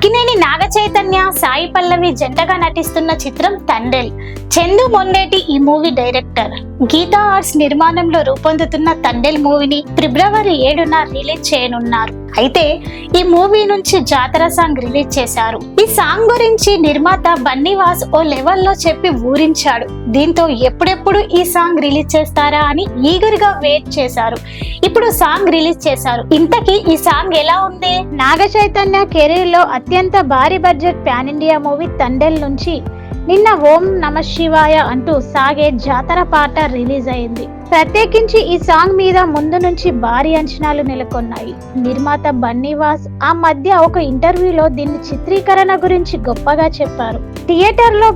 అక్కినేని నాగ చైతన్య సాయి పల్లవి జంటగా నటిస్తున్న చిత్రం తండెల్ చందు మొండేటి ఈ మూవీ డైరెక్టర్. గీతా ఆర్ట్స్ నిర్మాణంలో రూపొందుతున్న తండెల్ మూవీని ఫిబ్రవరి ఏడున రిలీజ్ చేయనున్నారు. అయితే ఈ మూవీ నుంచి జాతర సాంగ్ రిలీజ్ చేశారు. ఈ సాంగ్ గురించి నిర్మాత బన్నీవాస్ ఓ లెవెల్లో చెప్పి ఊరించాడు. దీంతో ఎప్పుడెప్పుడు ఈ సాంగ్ రిలీజ్ చేస్తారా అని ఈగర్గా వెయిట్ చేశారు. ఇప్పుడు సాంగ్ రిలీజ్ చేశారు. ఇంతకీ ఈ సాంగ్ ఎలా ఉంది? నాగ చైతన్య కెరీర్లో అత్యంత భారీ budget pan India movie Thandel నుంచి నిన్న ఓం నమ శివాయ అంటూ సాగే జాతర పాట రిలీజ్ అయింది. ప్రత్యేకించి ఈ సాంగ్ మీద ముందు నుంచి భారీ అంచనాలు నెలకొన్నాయి. నిర్మాత బన్నీవాస్ ఆ మధ్య ఒక ఇంటర్వ్యూలో దీని చిత్రీకరణ గురించి గొప్పగా చెప్పారు. థియేటర్లో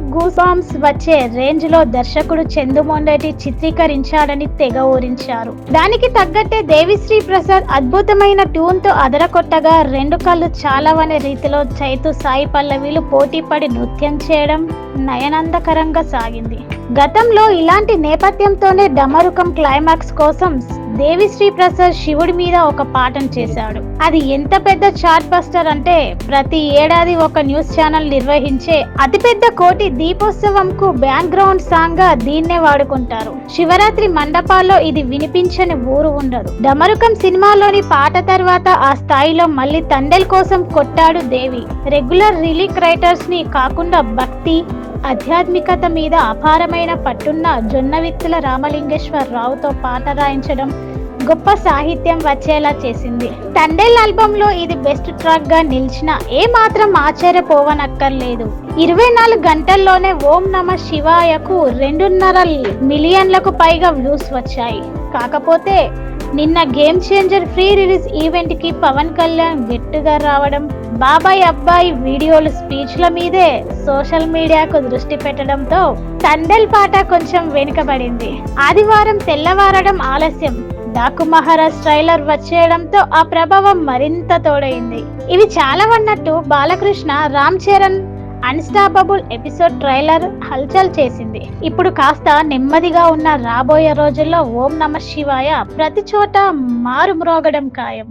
వచ్చే రేంజ్లో దర్శకుడు చందుమొండటి చిత్రీకరించాడని తెగ ఊరించారు. దానికి తగ్గట్టే దేవిశ్రీ ప్రసాద్ అద్భుతమైన ట్యూన్తో అదరకొట్టగా రెండు కళ్ళు చాలవనే రీతిలో చైతు సాయి పల్లవిలు పోటీ పడి నృత్యం చేయడం నయనందకరంగా సాగింది. గతంలో ఇలాంటి నేపథ్యంతోనే డమరుక క్లైమాక్స్ కోసం దేవిశ్రీ ప్రసాద్ శివుడి మీద ఒక పాఠం చేశాడు. అది ఎంత పెద్ద చార్ట్ బస్టర్ అంటే ప్రతి ఏడాది ఒక న్యూస్ ఛానల్ నిర్వహించే అతిపెద్ద కోటి దీపోత్సవంకు బ్యాక్గ్రౌండ్ సాంగ్గా దీన్నే వాడుకుంటారు. శివరాత్రి మండపాల్లో ఇది వినిపించని ఊరు ఉండదు. డమరుకం సినిమాలోని పాట తర్వాత ఆ స్థాయిలో మళ్ళీ తండెల్ కోసం కొట్టాడు దేవి. రెగ్యులర్ రిలీక్ రైటర్స్ని కాకుండా భక్తి ఆధ్యాత్మికత మీద అపారమైన పట్టున్న జొన్నవిత్తుల రామలింగేశ్వర్ రావుతో పాట రాయించడం గొప్ప సాహిత్యం వచ్చేలా చేసింది. తండేల్ ఆల్బంలో ఇది బెస్ట్ ట్రాక్గా నిలిచిన ఏ మాత్రం ఆశ్చర్యపోవనక్కర్లేదు. ఇరవై నాలుగు గంటల్లోనే ఓం నమ శివాయకు రెండున్నర మిలియన్లకు పైగా వ్యూస్ వచ్చాయి. కాకపోతే నిన్న గేమ్ చేంజర్ ఫ్రీ రిలీజ్ ఈవెంట్కి పవన్ కళ్యాణ్ గెట్టుగా రావడం బాబాయ్ అబ్బాయి వీడియోలు స్పీచ్ల మీదే సోషల్ మీడియాకు దృష్టి పెట్టడంతో తండెల్ పాట కొంచెం వెనుకబడింది. ఆదివారం తెల్లవారడం ఆలస్యం. డాకు మహారాజ్ ట్రైలర్ వచ్చేయడంతో ఆ ప్రభావం మరింత తోడైంది. ఇవి చాలా అన్నట్టు Balakrishna Ram Charan unstoppable episode trailer హల్చల్ చేసింది. ఇప్పుడు కాస్త నెమ్మదిగా ఉన్న రాబోయే రోజుల్లో ఓం నమ శివాయ ప్రతి చోట మారుమ్రోగడం ఖాయం.